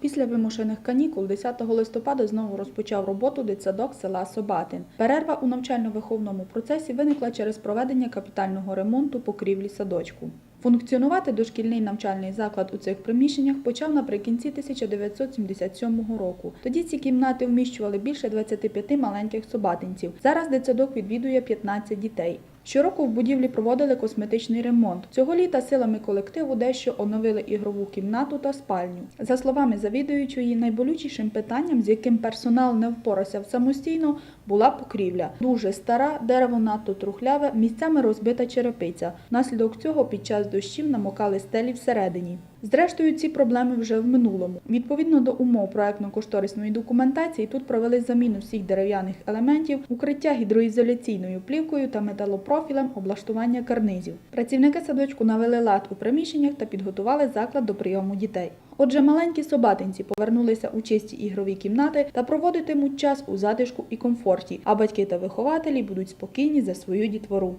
Після вимушених канікул 10 листопада знову розпочав роботу дитсадок села Собатин. Перерва у навчально-виховному процесі виникла через проведення капітального ремонту покрівлі садочку. Функціонувати дошкільний навчальний заклад у цих приміщеннях почав наприкінці 1977 року. Тоді ці кімнати вміщували більше 25 маленьких собатинців. Зараз дитсадок відвідує 15 дітей. Щороку в будівлі проводили косметичний ремонт. Цього літа силами колективу дещо оновили ігрову кімнату та спальню. За словами завідуючої, найболючішим питанням, з яким персонал не впорався самостійно, була покрівля. Дуже стара, дерево надто трухляве, місцями розбита черепиця. Внаслідок цього під час дощів намокали стелі всередині. Зрештою, ці проблеми вже в минулому. Відповідно до умов проектно-кошторисної документації, тут провели заміну всіх дерев'яних елементів, укриття гідроізоляційною плівкою та металопрофілем облаштування карнизів. Працівники садочку навели лад у приміщеннях та підготували заклад до прийому дітей. Отже, маленькі собатинці повернулися у чисті ігрові кімнати та проводитимуть час у затишку і комфорті, а батьки та вихователі будуть спокійні за свою дітвору.